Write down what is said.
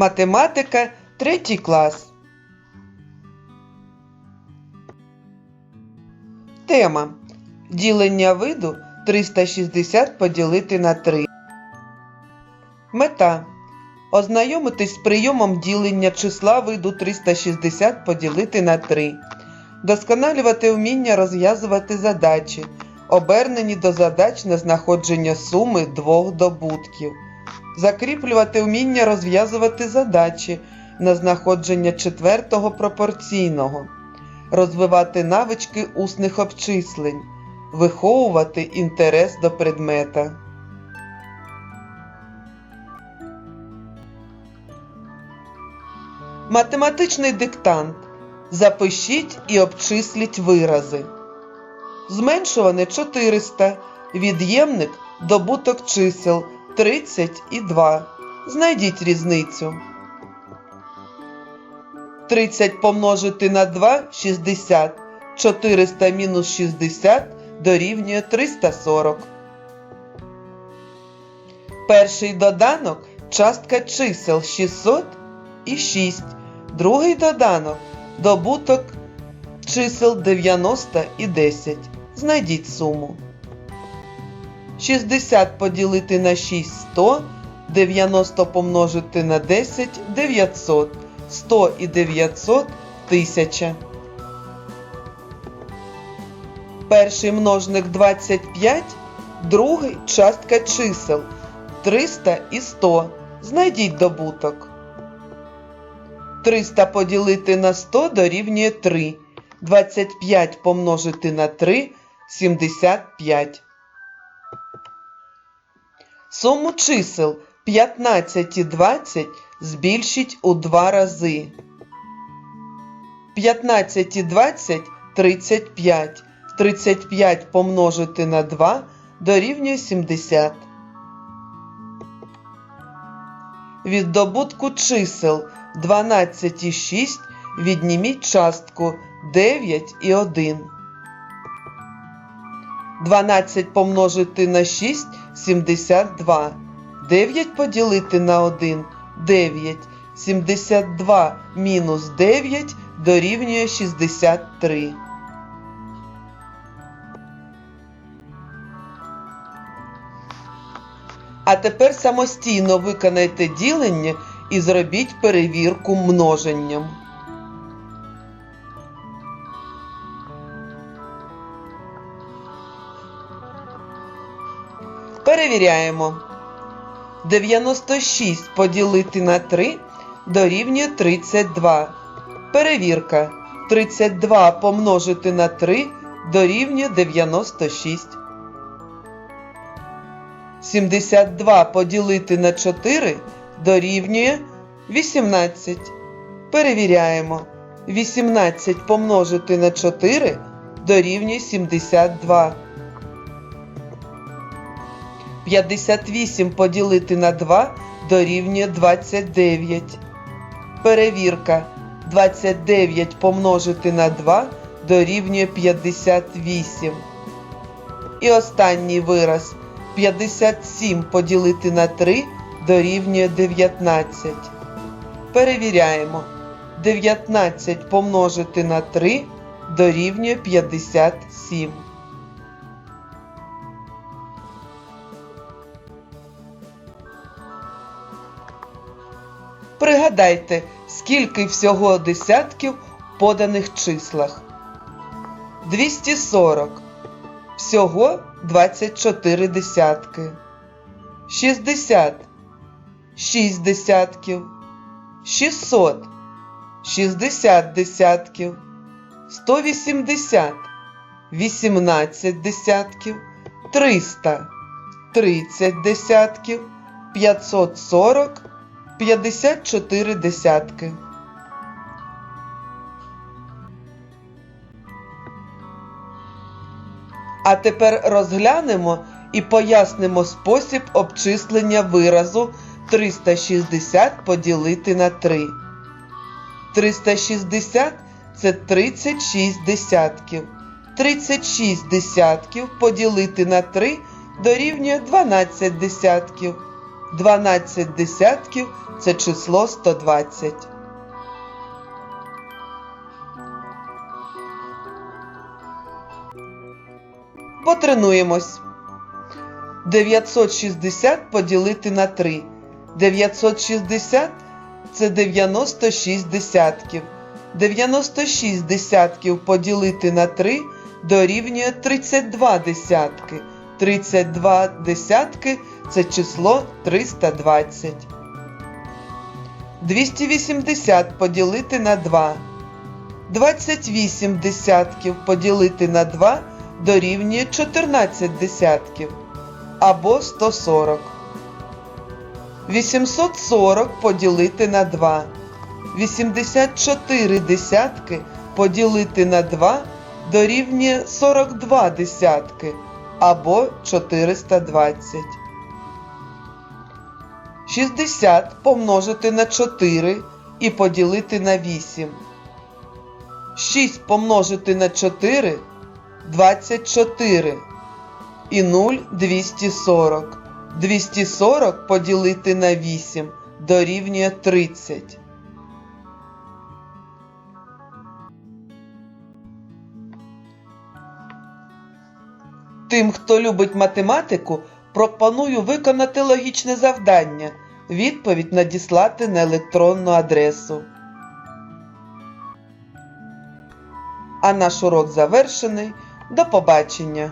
Математика, третій клас. Тема. Ділення виду 360 поділити на 3. Мета. Ознайомитись з прийомом ділення числа виду 360 поділити на 3. Досконалювати вміння розв'язувати задачі, обернені до задач на знаходження суми двох добутків. Закріплювати вміння розв'язувати задачі на знаходження четвертого пропорційного. Розвивати навички усних обчислень. Виховувати інтерес до предмета. Математичний диктант. Запишіть і обчисліть вирази. Зменшуване 400. Від'ємник добуток чисел 30 і 2. Знайдіть різницю. 30 помножити на 2 60. 400 мінус 60 дорівнює 340. Перший доданок частка чисел 600 і 6. Другий доданок добуток чисел 90 і 10. Знайдіть суму. 60 поділити на 6 100, 90 помножити на 10 900, 100 і 900 1000. Перший множник 25, другий частка чисел 300 і 100. Знайдіть добуток. 300 поділити на 100 дорівнює 3. 25 помножити на 3 75. Суму чисел 15 і 20 збільшіть у 2 рази. 15 і 20 35. 35 помножити на 2 дорівнює 70. Від добутку чисел 12 і 6 відніміть частку 9 і 1. 12 помножити на 6 72. 9 поділити на 1 9. 72 мінус 9 дорівнює 63. А тепер самостійно виконайте ділення і зробіть перевірку множенням. Перевіряємо. 96 поділити на 3 дорівнює 32. Перевірка. 32 помножити на 3 дорівнює 96. 72 поділити на 4 дорівнює 18. Перевіряємо. 18 помножити на 4 дорівнює 72. 58 поділити на 2 дорівнює 29. Перевірка. 29 помножити на 2 дорівнює 58. І останній вираз. 57 поділити на 3 дорівнює 19. Перевіряємо. 19 помножити на 3 дорівнює 57. Пригадайте, скільки всього десятків в поданих числах. 240. Всього 24 десятки. 60. 6 десятків. 600. 60 десятків. 180. 18 десятків. 300. 30 десятків. 540. 54 десятки. А тепер розглянемо і пояснимо спосіб обчислення виразу 360 поділити на 3. 360 це 36 десятків. 36 десятків поділити на 3 дорівнює 12 десятків. 12 десятків це число 120. Потренуємось. 960 поділити на 3. 960 це 96 десятків. 96 десятків поділити на 3 дорівнює 32 десятки. 32 десятки це число 320. 280 поділити на 2. 28 десятків поділити на 2 дорівнює 14 десятків або 140. 840 поділити на 2. 84 десятки поділити на 2 дорівнює 42 десятки або 420. 60 помножити на 4 і поділити на 8. 6 помножити на 4 24 і 0 240. 240 поділити на 8 дорівнює 30. Тим, хто любить математику, пропоную виконати логічне завдання. Відповідь надіслати на електронну адресу. А наш урок завершений. До побачення!